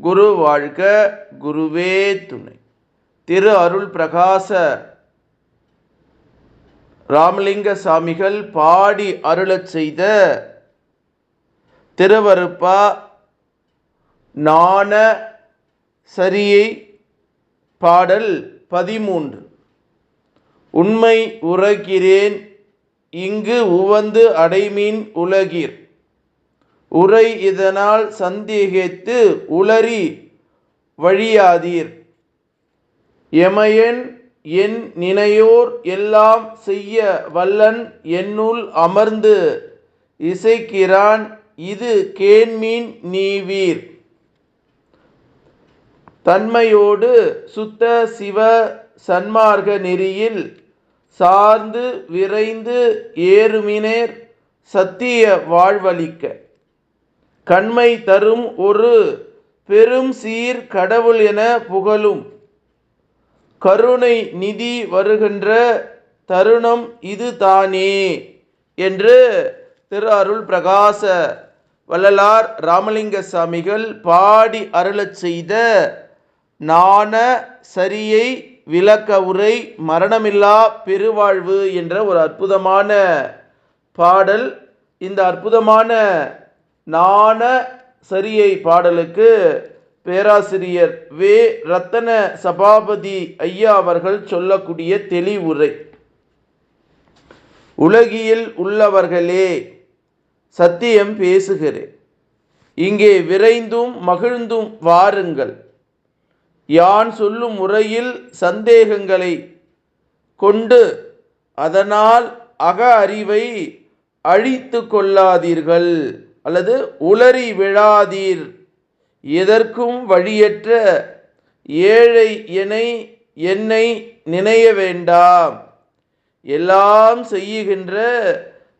குரு வாழ்க குருவே துணை. திரு அருள் பிரகாச ராமலிங்க சாமிகள் பாடி அருளச் செய்த திருவருப்பா நாண சரியை பாடல் பதிமூன்று. உண்மை உரைக்கிறேன் இங்கு உவந்து அடைமீன் உலகீர். உரை இதனால் சந்தேகித்து உளறி வழியாதீர். எமையன் என் நினையோர் எல்லாம் செய்ய வல்லன் என்னுள் அமர்ந்து இசைக்கிறான் இது கேண்மீன் நீவீர். தன்மையோடு சுத்த சிவ சன்மார்க்க நெறியில் சார்ந்து விரைந்து ஏறுமினேர் சத்திய வாழ்வளிக்க. கண்மை தரும் ஒரு பெரும் சீர் கடவுள் என புகழும். கருணை நிதி வருகின்ற தருணம் இது தானே என்று திரு அருள் பிரகாச வள்ளலார் ராமலிங்க சாமிகள் பாடி அருளச் செய்த நாண சரியை விளக்க உரை மரணமில்லா பெருவாழ்வு என்ற ஒரு அற்புதமான பாடல். இந்த அற்புதமான நாண சரியை பாடலுக்கு பேராசிரியர் வே. ரத்தன சபாபதி ஐயா அவர்கள் சொல்லக்கூடிய தெளிவுரை. உலகியில் உள்ளவர்களே சத்தியம் பேசுகிறேன். இங்கே விரைந்தும் மகிழ்ந்தும் வாருங்கள். யான் சொல்லும் முறையில் சந்தேகங்களை கொண்டு அதனால் அக அறிவை அழித்து கொள்ளாதீர்கள். அல்லது உளறி விழாதீர். எதற்கும் வழியற்ற ஏழை எனை என்னை நினைய வேண்டாம். எல்லாம் செய்யுகின்ற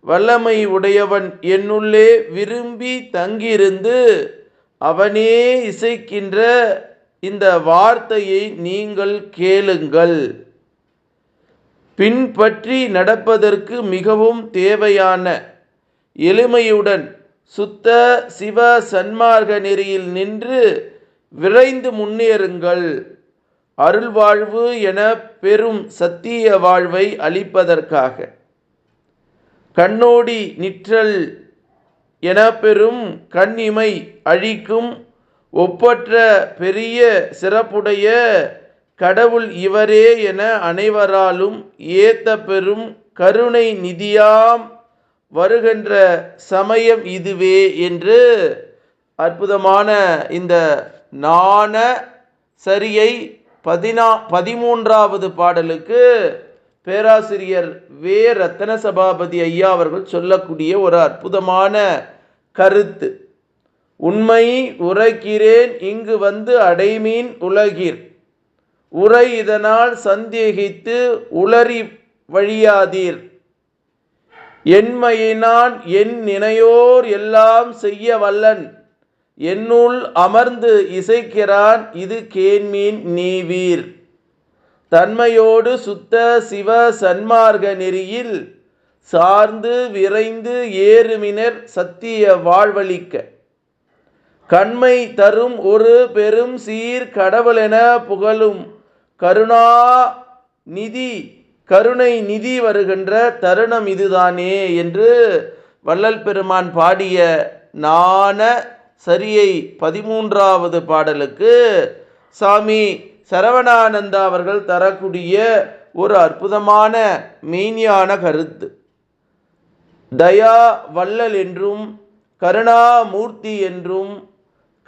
வல்லமை உடையவன் என்னுள்ளே விரும்பி தங்கியிருந்து அவனே இசைக்கின்ற இந்த வார்த்தையை நீங்கள் கேளுங்கள். பின்பற்றி நடப்பதற்கு மிகவும் தேவையான எளிமையுடன் சுத்த சிவ சன்மார்க்க நெறியில் நின்று விரைந்து முன்னேறுங்கள். அருள் வாழ்வு என பெரும் சத்திய வாழ்வை அளிப்பதற்காக. கண்ணோடி நிற்றல் என பெரும் கண்ணிமை அழிக்கும் ஒப்பற்ற பெரிய சிறப்புடைய கடவுள் இவரே என அனைவராலும் ஏத்த பெரும் கருணை நிதியாம் வருகின்ற சமயம் இதுவே என்று அற்புதமான இந்த நாண சரியை பதினா பதிமூன்றாவது பாடலுக்கு பேராசிரியர் வே. ரத்தன சபாபதி ஐயா அவர்கள் சொல்லக்கூடிய ஒரு அற்புதமான கருத்து. உண்மை உரைக்கிறேன் இங்கு வந்து அடைமீன் உலகீர். உரை இதனால் சந்தேகித்து உளறி வழியாதீர். என்மையினான் என் நினையோர் எல்லாம் செய்ய வல்லன். என்னுள் அமர்ந்து இசைக்கிறான் இது கேண்மீன் நீவீர். தன்மையோடு சுத்த சிவ சன்மார்க்க நெறியில் சார்ந்து விரைந்து ஏறுமினர் சத்திய வாழ்வளிக்க கண்மை தரும் ஒரு பெரும் சீர் கடவுளென புகழும் கருணா நிதி கருணை நிதி வருகின்ற தருணம் இதுதானே என்று வள்ளல் பெருமான் பாடிய நாண சரியை பதிமூன்றாவது பாடலுக்கு சாமி சரவணானந்தா அவர்கள் தரக்கூடிய ஒரு அற்புதமான மெய்ஞான கருத்து. தயா வள்ளல் என்றும் கருணாமூர்த்தி என்றும்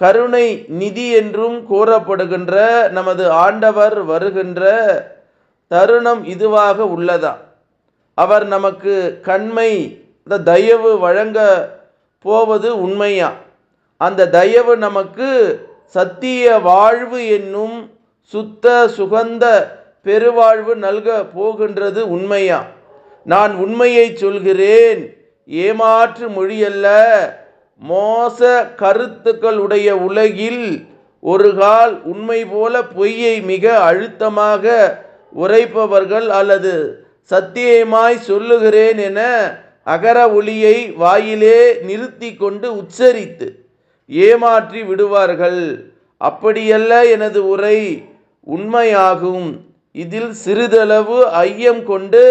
கருணை நிதி என்றும் கூறப்படுகின்ற நமது ஆண்டவர் வருகின்ற தருணம் இதுவாக உள்ளதா? அவர் நமக்கு கண்மை இந்த தயவு வழங்க போவது உண்மையா? அந்த தயவு நமக்கு சத்திய வாழ்வு என்னும் சுத்த சுகந்த பெருவாழ்வு நல்க போகின்றது உண்மையா? நான் உண்மையை சொல்கிறேன் ஏமாற்று மொழியல்ல மோச கருத்துக்களுடைய உலகில் ஒரு கால் உண்மை போல பொய்யை மிக அழுத்தமாக உரைப்பவர்கள் அல்லது சத்தியமாய் சொல்லுகிறேன் என அகர ஒளியை வாயிலே நிறுத்தி கொண்டு உச்சரித்து ஏமாற்றி விடுவார்கள். அப்படியல்ல எனது உரை உண்மையாகும். இதில் சிறிதளவு ஐயம் கொண்டு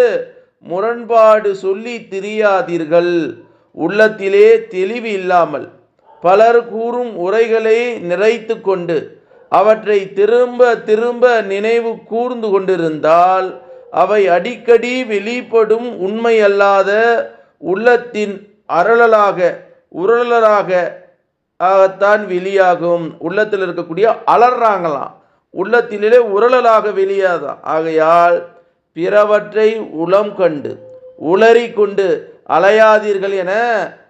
முரண்பாடு சொல்லி திரியாதீர்கள். உள்ளத்திலே தெளிவு இல்லாமல் பலர் கூறும் உரைகளை நிறைத்து கொண்டு அவற்றை திரும்ப திரும்ப நினைவு கூர்ந்து கொண்டிருந்தால் அவை அடிக்கடி வெளிப்படும் உண்மையல்லாத உள்ளத்தின் அரளலாக உரளலாக ஆகத்தான் வெளியாகும். உள்ளத்தில் இருக்கக்கூடிய அலறாங்களாம். உள்ளத்திலே உருளலாக வெளியாதான் ஆகையால் பிறவற்றை உளம் கண்டு உளறி கொண்டு அலையாதீர்கள் என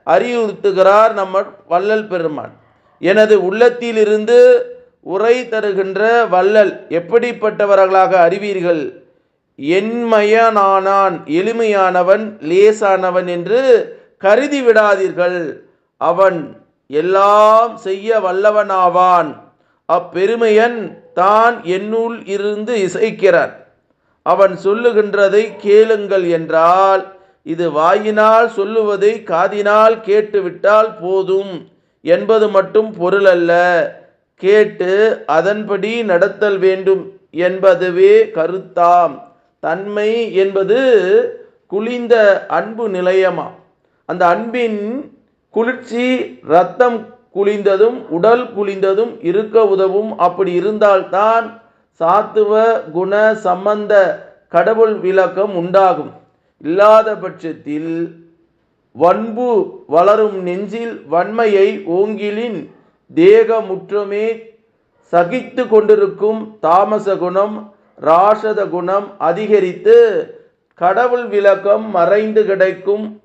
அறிவுறுத்துகிறார் நம்ம வள்ளல் பெருமான். எனது உள்ளத்திலிருந்து உரை தருகின்ற வள்ளல் எப்படிப்பட்டவர்களாக அறிவீர்கள்? என்மயனானான் எளிமையானவன் லேசானவன் என்று கருதி விடாதீர்கள். அவன் எல்லாம் செய்ய வல்லவனாவான். அப்பெருமையன் தான் என்னுள் இருந்து இசைக்கிறான். அவன் சொல்லுகின்றதை கேளுங்கள் என்றால் இது வாயினால் சொல்லுவதை காதினால் கேட்டுவிட்டால் போதும் என்பது மட்டும் பொருள் அல்ல கேட்டு அதன்படி நடத்தல் வேண்டும் என்பதுவே கருத்தாம். தன்மை என்பது குளிந்த அன்பு நிலையமா? அந்த அன்பின் குளிர்ச்சி ரத்தம் குளிந்ததும் உடல் குளிந்ததும் இருக்க உதவும். அப்படி இருந்தால்தான் சாத்துவ குண சம்பந்த கடவுள் விளக்கம் உண்டாகும். இல்லாத பட்சத்தில் வன்பு வளரும் நெஞ்சில் வன்மையை ஓங்கிலின் தேகமுற்றமே சகித்து கொண்டிருக்கும் தாமச குணம் ராஷத குணம் அதிகரித்து கடவுள் விளக்கம் மறைந்து கிடைக்கும்.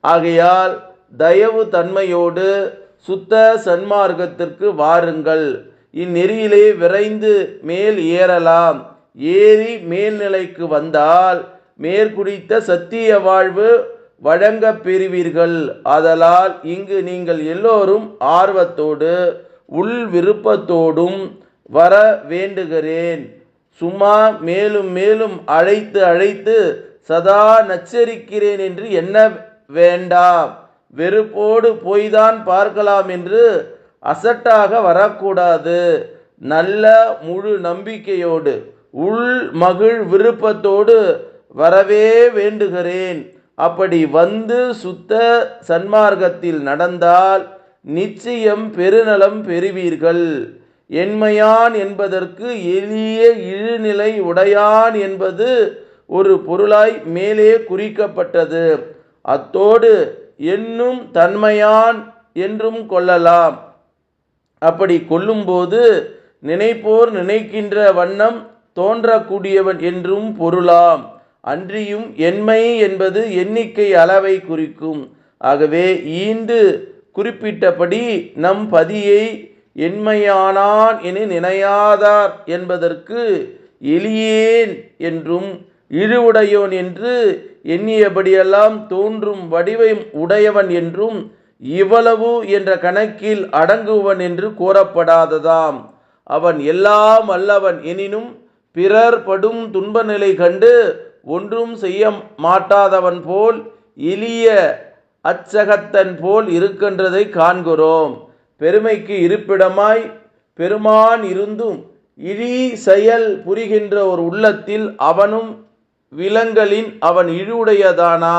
ஆகையால் தயவு தன்மையோடு சுத்த சன்மார்க்கத்திற்கு வாருங்கள். இந்நெறியிலே விரைந்து மேல் ஏறலாம். ஏறி மேல்நிலைக்கு வந்தால் மேற்குறித்த சத்திய வாழ்வு வழங்கப் பெறுவீர்கள் ஆதலால் இங்கு நீங்கள் எல்லோரும் ஆர்வத்தோடு உள் விருப்பத்தோடும் வர வேண்டுகிறேன். சும்மா மேலும் மேலும் அழைத்து அழைத்து சதா நச்சரிக்கிறேன் என்று என்ன வேண்டாம். வெறுப்போடு போய்தான் பார்க்கலாம் என்று அசட்டாக வரக்கூடாது. நல்ல முழு நம்பிக்கையோடு உள் மகிழ் விருப்பத்தோடு வரவே வேண்டுகிறேன். அப்படி வந்து சுத்த சன்மார்க்கத்தில் நடந்தால் நிச்சயம் பெருநலம் பெறுவீர்கள். என்மையான் என்பதற்கு எளிய இழுநிலை உடையான் என்பது ஒரு பொருளாய் மேலே குறிக்கப்பட்டது. அத்தோடு என்னும் தன்மையான் என்றும் கொள்ளலாம். அப்படி கொள்ளும்போது நினைப்போர் நினைக்கின்ற வண்ணம் தோன்றக்கூடியவன் என்றும் பொருளாம். அன்றியும் எண்மை என்பது எண்ணிக்கை அளவை குறிக்கும். ஆகவே ஈண்டு குறிப்பிட்டபடி நம் பதியை எண்மையானான் என நினையாதார் என்பதற்கு எளியேன் என்றும் இழிவுடையோன் என்று எண்ணியபடியெல்லாம் தோன்றும் வடிவம் உடையவன் என்றும் இவ்வளவு என்ற கணக்கில் அடங்குவன் என்று கூறப்படாததாம். அவன் எல்லாம் அல்லவன் எனினும் பிறர் படும் துன்ப நிலை கண்டு ஒன்றும் செய்ய மாட்டாதவன் போல் எளிய அச்சகத்தன் போல் இருக்கின்றதை காண்கிறோம். பெருமைக்கு இருப்பிடமாய் பெருமான் இருந்தும் இழி செயல் புரிகின்ற ஒரு உள்ளத்தில் அவனும் விலங்களின் அவன் இழிவுடையதானா?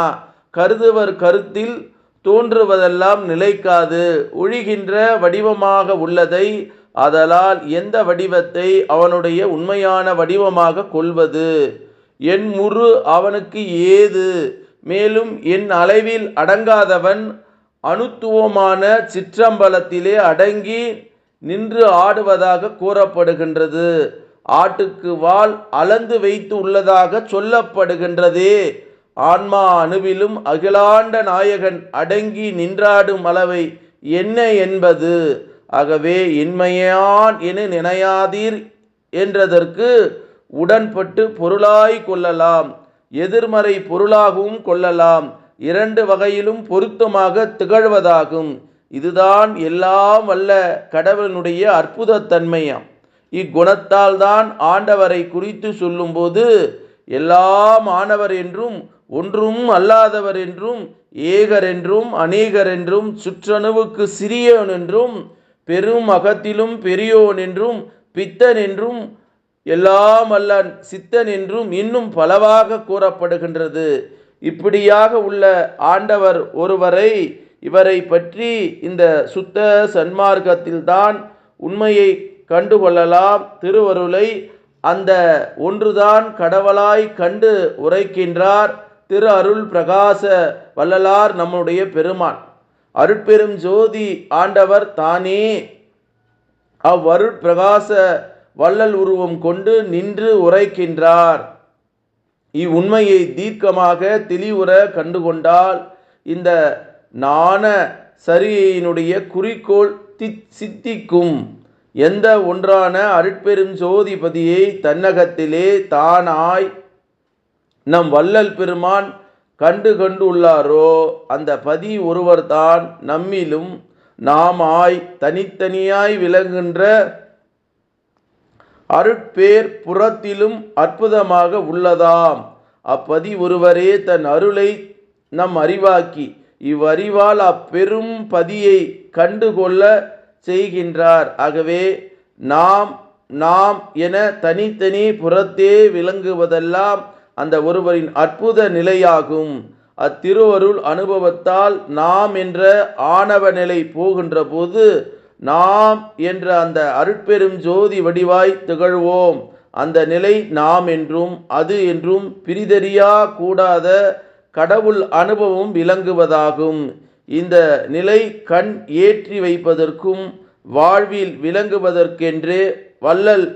கருதுவர் கருத்தில் தோன்றுவதெல்லாம் நிலைக்காது. ஒழிகின்ற வடிவமாக உள்ளதை அதலால் எந்த வடிவத்தை அவனுடைய உண்மையான வடிவமாக கொள்வது? என் முறு அவனுக்கு ஏது? மேலும் என் அளவில் அடங்காதவன் அணுத்துவமான சிற்றம்பலத்திலே அடங்கி நின்று ஆடுவதாக கூறப்படுகின்றது. ஆட்டுக்கு வால் அளந்து வைத்து உள்ளதாக சொல்லப்படுகின்றதே. ஆன்மா அணுவிலும் அகிலாண்ட நாயகன் அடங்கி நின்றாடும் அளவை என்ன என்பது? ஆகவே இன்மையான் என நினையாதீர் என்றதற்கு உடன்பட்டு பொருளாய் கொள்ளலாம். எதிர்மறை பொருளாகவும் கொள்ளலாம். இரண்டு வகையிலும் பொருத்தமாக திகழ்வதாகும். இதுதான் எல்லாம் வல்ல கடவுளனுடைய அற்புதத்தன்மையாம். இக்குணத்தால் தான் ஆண்டவரை குறித்து சொல்லும்போது எல்லாம் ஆனவர் என்றும் ஒன்றும் அல்லாதவர் என்றும் ஏகர் என்றும் அநேகர் என்றும் சுற்றணுவுக்கு சிறியோன் என்றும் பெரும் அகத்திலும் பெரியோன் என்றும் பித்தன் என்றும் எல்லாம் அல்ல சித்தன் என்றும் இன்னும் பலவாக கூறப்படுகின்றது. இப்படியாக உள்ள ஆண்டவர் ஒருவரை இவரை பற்றி இந்த சுத்த சன்மார்க்கத்தில்தான் உண்மையை கண்டுகொள்ளலாம். திருவருளை அந்த ஒன்றுதான் கடவுளாய் கண்டு உரைக்கின்றார். திரு அருள் பிரகாச வள்ளலார் நம்முடைய பெருமான். அருட்பெரும் ஜோதி ஆண்டவர் தானே. அவ்வருட் பிரகாச வள்ளல் உருவம் கொண்டு நின்று உரைக்கின்றார். இவ்வுண்மையை தீர்க்கமாக தெளிவுற கண்டுகொண்டால் இந்த நாண சரியினுடைய குறிக்கோள் தி சித்திக்கும். எந்த ஒன்றான அருட்பெரும் சோதிபதியை தன்னகத்திலே தானாய் நம் வள்ளல் பெருமான் கண்டு கண்டு உள்ளாரோ அந்த பதி ஒருவர்தான் நம்மிலும் நாமாய் தனித்தனியாய் விளங்குகின்ற அருட்பேர் புறத்திலும் அற்புதமாக உள்ளதாம். அப்பதி ஒருவரே தன் அருளை நம் அறிவாக்கி இவ்வறிவால் அப்பெரும் பதியை கண்டுகொள்ள செய்கின்றார். ஆகவே நாம் நாம் என தனித்தனி புறத்தே விளங்குவதெல்லாம் அந்த ஒருவரின் அற்புத நிலையாகும். அத்திருவருள் அனுபவத்தால் நாம் என்ற ஆணவ நிலை போகின்ற போது நாம் என்ற அந்த அருட்பெரும் ஜோதி வடிவாய் திகழ்வோம். அந்த நிலை நாம் என்றும் அது என்றும் பிரிதறியா கூடாத கடவுள் அனுபவம் விளங்குவதாகும். இந்த நிலை கண் ஏற்றி வைப்பதற்கும் வாழ்வில் விளங்குவதற்கென்று வள்ளல்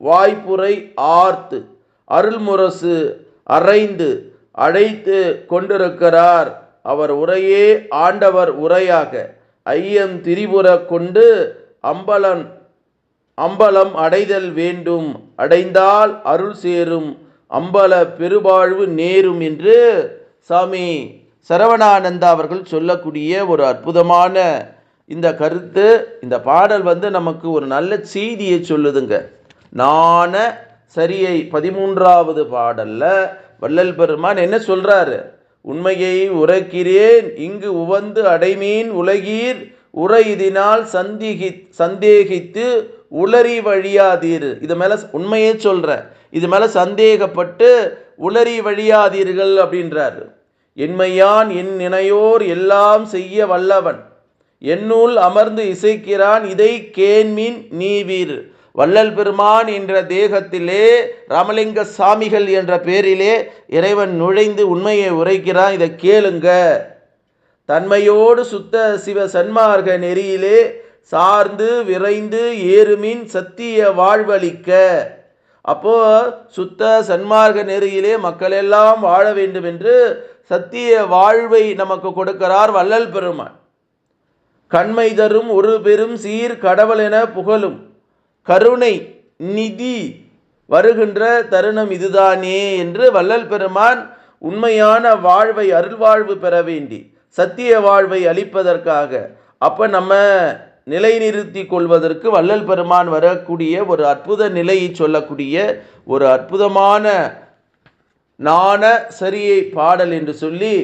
வாய்ப்புரை ஆர்த்து அருள்முரசு அரைந்து அழைத்து கொண்டிருக்கிறார். அவர் உரையே ஆண்டவர் உரையாக ஐயம் திரிபுர கொண்டு அம்பலன் அம்பலம் அடைதல் வேண்டும். அடைந்தால் அருள் சேரும். அம்பல பெருவாழ்வு நேரும் என்று சாமி சரவணானந்தா அவர்கள் சொல்லக்கூடிய ஒரு அற்புதமான இந்த கருத்து இந்த பாடல் வந்து நமக்கு ஒரு நல்ல செய்தியை சொல்லுதுங்க. நான சரியை பதிமூன்றாவது பாடலில் வள்ளல் பெருமான் என்ன சொல்கிறாரு உண்மையை உரைக்கிறேன். இங்கு உவந்து அடைமீன் உலகீர் உரை இதனால் சந்திகி சந்தேகித்து உளறி வழியாதீர். இது மேல உண்மையே சொல்றேன் இது மேல சந்தேகப்பட்டு உளறி வழியாதீர்கள் அப்படின்றார். என்மையான் என் நினையோர் எல்லாம் செய்ய வல்லவன். என்னுள் அமர்ந்து இசைக்கிறான். இதை கேன்மின் நீவீர். வள்ளல் பெருமான் என்ற தேகத்திலே ராமலிங்க சாமிகள் என்ற பேரிலே இறைவன் நுழைந்து உண்மையை உரைக்கிறான். இதை கேளுங்க. தன்மையோடு சுத்த சிவ சன்மார்க்க நெறியிலே சார்ந்து விரைந்து ஏறுமின் சத்திய வாழ்வளிக்க. அப்போ சுத்த சன்மார்க்க நெறியிலே மக்கள் எல்லாம் வாழ வேண்டும் என்று சத்திய வாழ்வை நமக்கு கொடுக்கிறார் வள்ளல் பெருமான். கண்மை தரும் ஒரு பெரும் சீர் கடவுள் என புகழும். கருணை நிதி வருகின்ற தருணம் இதுதானே என்று வள்ளல் பெருமான் உண்மையான வாழ்வை அருள்வாழ்வு பெற வேண்டி சத்திய வாழ்வை அளிப்பதற்காக. அப்போ நம்ம நிலைநிறுத்தி கொள்வதற்கு வள்ளல் பெருமான் வரக்கூடிய ஒரு அற்புத நிலையை சொல்லக்கூடிய ஒரு அற்புதமான நாண சரியை பாடல் என்று சொல்லி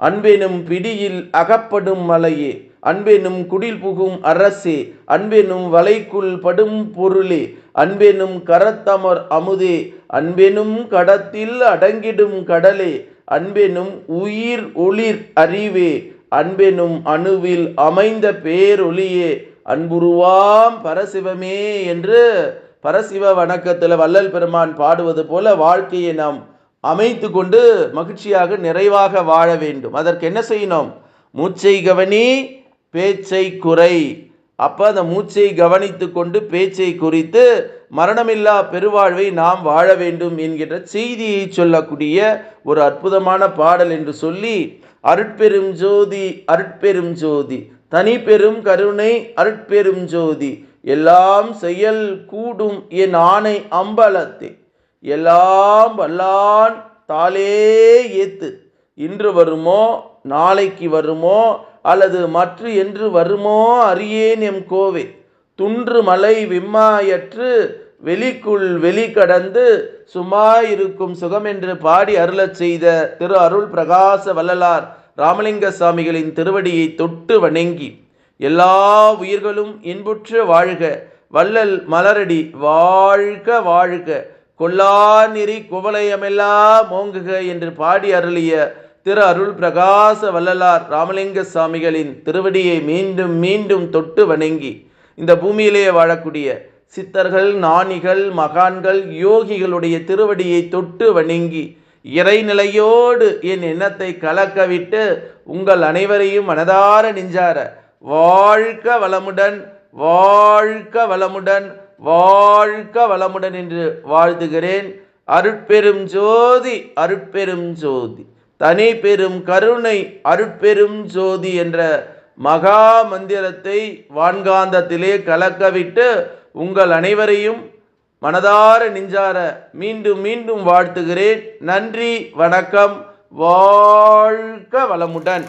அன்பெனும் பிடியில் அகப்படும் மலையே அன்பெனும் குடில் புகும் அரசே அன்பெனும் வலைக்குள் படும் பொருளே அன்பெனும் கரத்தமர் அமுதே அன்பெனும் கடத்தில் அடங்கிடும் கடலே அன்பெனும் உயிர் ஒளிர் அறிவே அன்பெனும் அணுவில் அமைந்த பேரொளியே அன்புருவாம் பரசிவமே என்று பரசிவ வணக்கத்தில் வள்ளல் பெருமான் பாடுவது போல வாழ்க்கையை நாம் அமைத்து கொண்டு மகிழ்ச்சியாக நிறைவாக வாழ வேண்டும். அதற்கு என்ன செய்யணும்? மூச்சை கவனி பேச்சை குறை. அப்போ அந்த மூச்சை கவனித்து கொண்டு பேச்சை குறித்து மரணமில்லா பெருவாழ்வை நாம் வாழ வேண்டும் என்கின்ற செய்தியை சொல்லக்கூடிய ஒரு அற்புதமான பாடல் என்று சொல்லி அருட்பெரும் ஜோதி அருட்பெரும் ஜோதி தனி பெரும் கருணை அருட்பெரும் ஜோதி எல்லாம் செயல் கூடும் என் ஆணை அம்பலத்தை. எல்லாம் வல்லான் தாளே ஏத்து. இன்று வருமோ நாளைக்கு வருமோ அல்லது மற்ற என்று வருமோ அறியேன் எம் கோவே. துன்று மலை விம்மாயற்று வெளிக்குள் வெளி கடந்து சுமாயிருக்கும் சுகம் என்று பாடி அருளச் செய்த திரு அருள் பிரகாச வள்ளலார் ராமலிங்க சாமிகளின் திருவடியை தொட்டு வணங்கி எல்லா உயிர்களும் இன்புற்று வாழ்க வள்ளல் மலரடி வாழ்க வாழ்க. கொல்லாநிறி குவலயமெல்லாம் ஓங்குக என்று பாடி அருளிய திரு அருள் பிரகாச வள்ளலார் ராமலிங்க சாமிகளின் திருவடியை மீண்டும் மீண்டும் தொட்டு வணங்கி இந்த பூமியிலேயே வாழக்கூடிய சித்தர்கள் நாணிகள் மகான்கள் யோகிகளுடைய திருவடியை தொட்டு வணங்கி இறைநிலையோடு என் எண்ணத்தை கலக்கவிட்டு உங்கள் அனைவரையும் மனதார நெஞ்சார. வாழ்க வளமுடன் வாழ்க வளமுடன் வாழ்க வளமுடன் என்று வாழ்த்துகிறேன். அருட்பெரும் ஜோதி அருட்பெரும் ஜோதி. தனி பெரும் கருணை அருட்பெரும் ஜோதி என்ற மகா மந்திரத்தை வான்காந்தத்திலே கலக்கவிட்டு உங்கள் அனைவரையும் மனதார நெஞ்சார மீண்டும் மீண்டும் வாழ்த்துகிறேன். நன்றி வணக்கம் வாழ்க வளமுடன்.